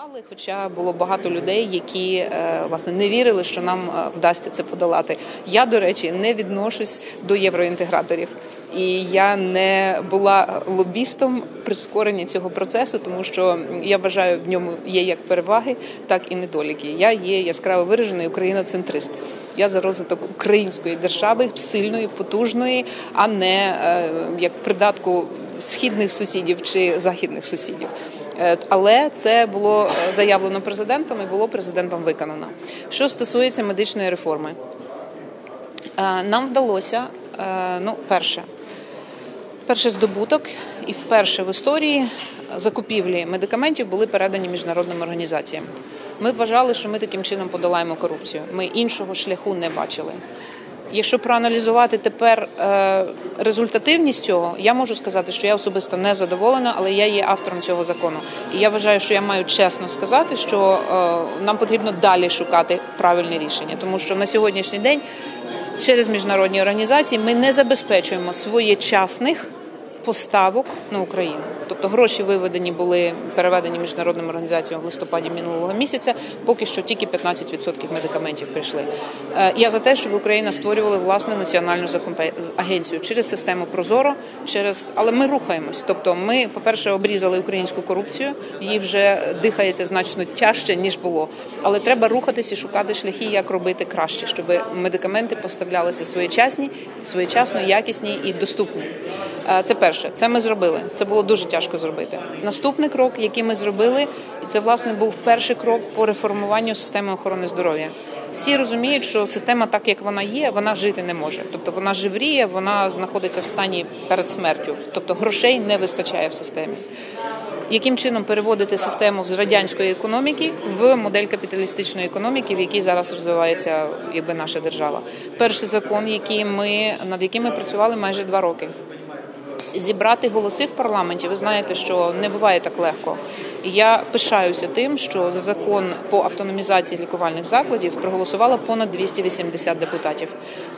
подолали. Хоча було багато людей, які е, власне не вірили, що нам е, вдасться це подолати. Я, до речі, не відношусь до євроінтеграторів. І я не була лобістом прискорення цього процесу, тому що я вважаю, в ньому є як переваги, так і недоліки. Я є яскраво виражений україноцентрист. Я за розвиток української держави сильної, потужної, а не е, як придатку східних сусідів чи західних сусідів. Е, але це було заявлено президентом і було президентом виконано. Що стосується медичної реформи, е, нам вдалося ну, перше перший здобуток, і вперше в історії закупівлі медикаментів були передані міжнародним організаціям. Ми вважали, що ми таким чином подолаємо корупцію. Ми іншого шляху не бачили. Якщо проаналізувати тепер е, результативність цього, я можу сказати, що я особисто не задоволена, але я є автором цього закону. І я вважаю, що я маю чесно сказати, що е, нам потрібно далі шукати правильне рішення, тому що на сьогоднішній день через міжнародні організації ми не забезпечуємо своєчасних поставок на Україну. Тобто гроші виведені були переведені міжнародним організаціям в листопаді минулого місяця. Поки що тільки 15% медикаментів прийшли. Е, я за те, щоб Україна створювала власну національну агенцію через систему Прозоро, через але ми рухаємось. Тобто, ми, по перше, обрізали українську корупцію, її вже дихається значно тяжче ніж було. Але треба рухатись і шукати шляхи, як робити краще, щоб медикаменти поставлялися своєчасні, своєчасно, якісні і доступні. Е, це перше, це ми зробили. Це було дуже тяжко зробити. Наступний крок, який ми зробили, і це власне був перший крок по реформуванню системи охорони здоров'я. Всі розуміють, що система, так як вона є, вона жити не може. Тобто вона живріє, вона знаходиться в стані перед смертю, тобто грошей не вистачає в системі. Яким чином переводити систему з радянської економіки в модель капіталістичної економіки, в якій зараз розвивається якби наша держава? Перший закон, який ми над яким ми працювали майже два роки зібрати голоси в парламенті. Ви знаєте, що не буває так легко. Я пишаюся тим, що за закон по автономізації лікувальних закладів проголосувало понад 280 депутатів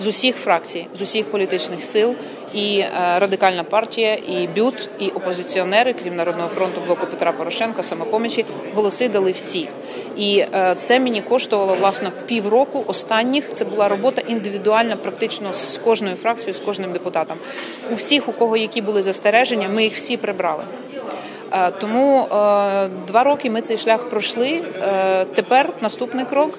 з усіх фракцій, з усіх політичних сил. І е, радикальна партія, і бют, і опозиціонери, крім народного фронту блоку Петра Порошенка, самопомічі голоси дали всі. І е, це мені коштувало власне півроку. Останніх це була робота індивідуальна, практично з кожною фракцією, з кожним депутатом. У всіх, у кого які були застереження, ми їх всі прибрали. Е, тому е, два роки ми цей шлях пройшли. Е, тепер наступний крок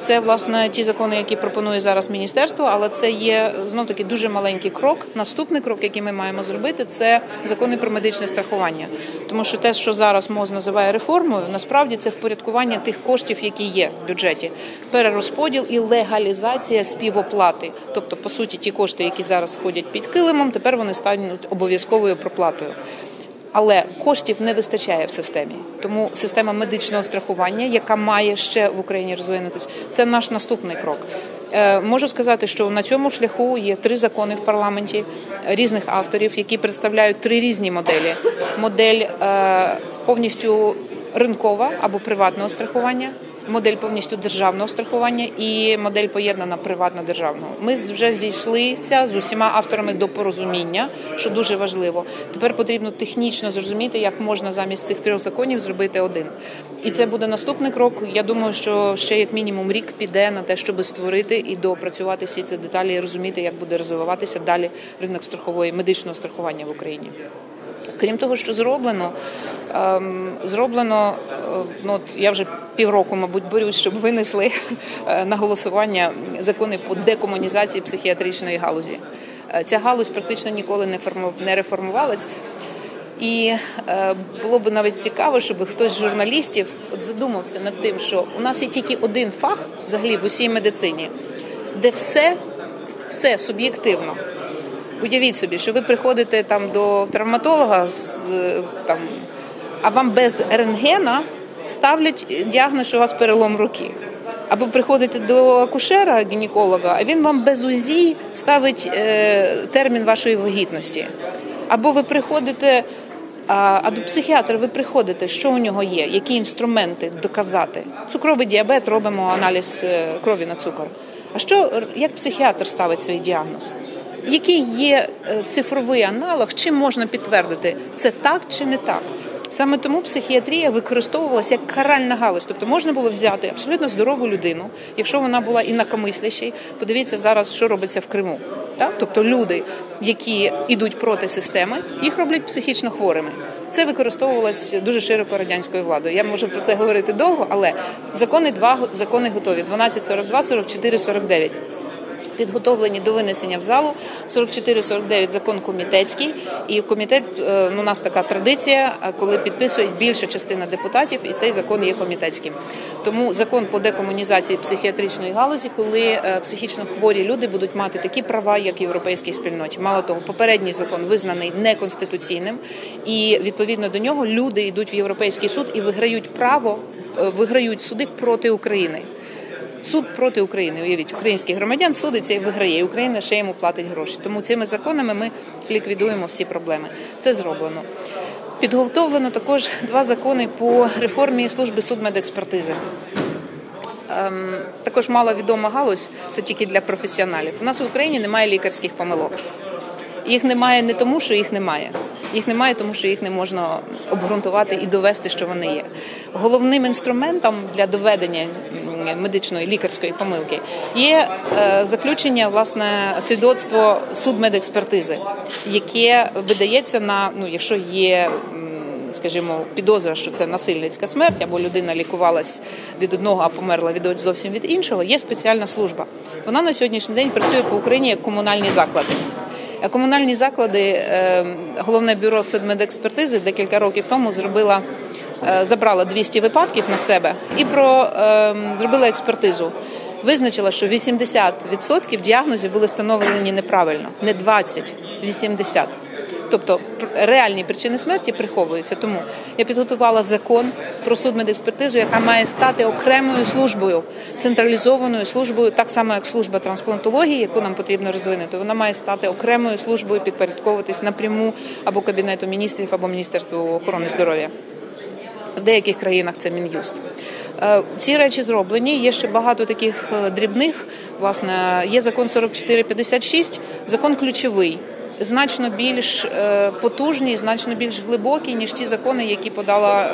це власне ті закони, які пропонує зараз міністерство, але це є знов таки дуже маленький крок. Наступний крок, який ми маємо зробити, це закони про медичне страхування. Тому що те, що зараз МОЗ називає реформою, насправді це впорядкування тих коштів, які є в бюджеті, перерозподіл і легалізація співоплати. Тобто, по суті, ті кошти, які зараз ходять під килимом, тепер вони стануть обов'язковою проплатою але коштів не вистачає в системі. Тому система медичного страхування, яка має ще в Україні розвинутися, це наш наступний крок. Е, можу сказати, що на цьому шляху є три закони в парламенті різних авторів, які представляють три різні моделі: модель е, повністю ринкова або приватного страхування модель повністю державного страхування і модель поєднана приватно-державного. Ми вже зійшлися з усіма авторами до порозуміння, що дуже важливо. Тепер потрібно технічно зрозуміти, як можна замість цих трьох законів зробити один. І це буде наступний крок. Я думаю, що ще як мінімум рік піде на те, щоб створити і допрацювати всі ці деталі, і розуміти, як буде розвиватися далі ринок страхової медичного страхування в Україні. Крім того, що зроблено, ем, зроблено, е, ну я вже півроку, мабуть, борюсь, щоб винесли е, на голосування закони по декомунізації психіатричної галузі. Е, ця галузь практично ніколи не реформувалась. І було б навіть цікаво, щоб хтось з журналістів от задумався над тим, що у нас є тільки один фах взагалі в усій медицині, де все, все суб'єктивно. Уявіть собі, що ви приходите там до травматолога з там, а вам без рентгена ставлять діагноз, що у вас перелом руки. Або приходите до акушера, гінеколога, а він вам без УЗІ ставить е, термін вашої вагітності. Або ви приходите, а, до психіатра ви приходите, що у нього є, які інструменти доказати. Цукровий діабет робимо аналіз е, крові на цукор. А що як психіатр ставить свій діагноз? Який є е, цифровий аналог, чим можна підтвердити, це так чи не так. Саме тому психіатрія використовувалася як каральна галузь. Тобто можна було взяти абсолютно здорову людину, якщо вона була інакомисляща. Подивіться зараз, що робиться в Криму. Так? Тобто люди, які йдуть проти системи, їх роблять психічно хворими. Це використовувалось дуже широко радянською владою. Я можу про це говорити довго, але закони два закони готові: 1242, 44, 49 підготовлені до винесення в залу 44-49 закон комітетський. І комітет е, ну, у нас така традиція, коли підписують більша частина депутатів, і цей закон є комітетським. Тому закон по декомунізації психіатричної галузі, коли е, психічно хворі люди будуть мати такі права, як європейській спільноті. Мало того, попередній закон визнаний неконституційним, і відповідно до нього люди йдуть в європейський суд і виграють право, е, виграють суди проти України. Суд проти України, уявіть, українських громадян судиться і виграє, і Україна ще йому платить гроші. Тому цими законами ми ліквідуємо всі проблеми. Це зроблено. Підготовлено також два закони по реформі служби судмедекспертизи. Ем, також мало відома галузь, це тільки для професіоналів. У нас в Україні немає лікарських помилок. Їх немає не тому, що їх немає. Їх немає, тому що їх не можна обґрунтувати і довести, що вони є. Головним інструментом для доведення медичної лікарської помилки є е, заключення власне свідоцтво судмедекспертизи, яке видається на ну, якщо є. Скажімо, підозра, що це насильницька смерть, або людина лікувалась від одного, а померла від зовсім від іншого. Є спеціальна служба. Вона на сьогоднішній день працює по Україні як комунальні заклади. Комунальні заклади, головне бюро судмедекспертизи декілька років тому зробила. Забрала 200 випадків на себе і про зробила експертизу. Визначила, що 80% діагнозів були встановлені неправильно, не 20, 80. Тобто реальні причини смерті приховуються. Тому я підготувала закон про судмедекспертизу, яка має стати окремою службою, централізованою службою, так само як служба трансплантології, яку нам потрібно розвинути. Вона має стати окремою службою, підпорядковуватись напряму або кабінету міністрів, або міністерству охорони здоров'я. Деяких країнах це мін'юст. Ці речі зроблені. Є ще багато таких дрібних. Власне, є закон 4456, закон ключовий значно більш потужні, значно більш глибокі, ніж ті закони, які подало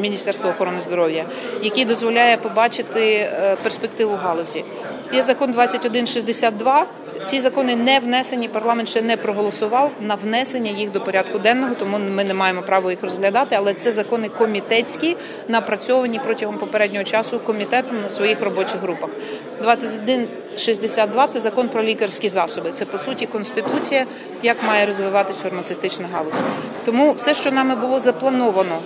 Міністерство охорони здоров'я, який дозволяє побачити перспективу галузі. Є закон 2162, ці закони не внесені. Парламент ще не проголосував на внесення їх до порядку денного, тому ми не маємо права їх розглядати. Але це закони комітетські, напрацьовані протягом попереднього часу комітетом на своїх робочих групах. 2162 – це закон про лікарські засоби. Це по суті конституція, як має розвиватись фармацевтична галузь. Тому все, що нами було заплановано.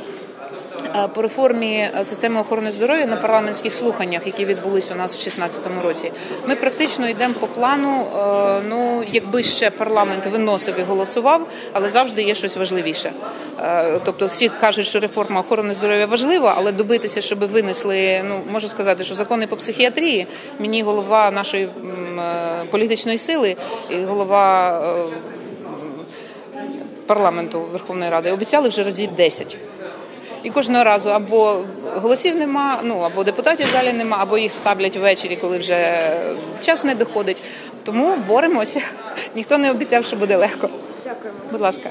По реформі системи охорони здоров'я на парламентських слуханнях, які відбулись у нас в 2016 році, ми практично йдемо по плану. Ну, якби ще парламент виносив і голосував, але завжди є щось важливіше. Тобто, всі кажуть, що реформа охорони здоров'я важлива, але добитися, щоб винесли, ну можу сказати, що закони по психіатрії мені голова нашої політичної сили і голова парламенту Верховної Ради обіцяли вже разів 10. І кожного разу або голосів нема, ну або депутатів в залі нема, або їх ставлять ввечері, коли вже час не доходить. Тому боремося. Ніхто не обіцяв, що буде легко. Дякуємо. Будь ласка.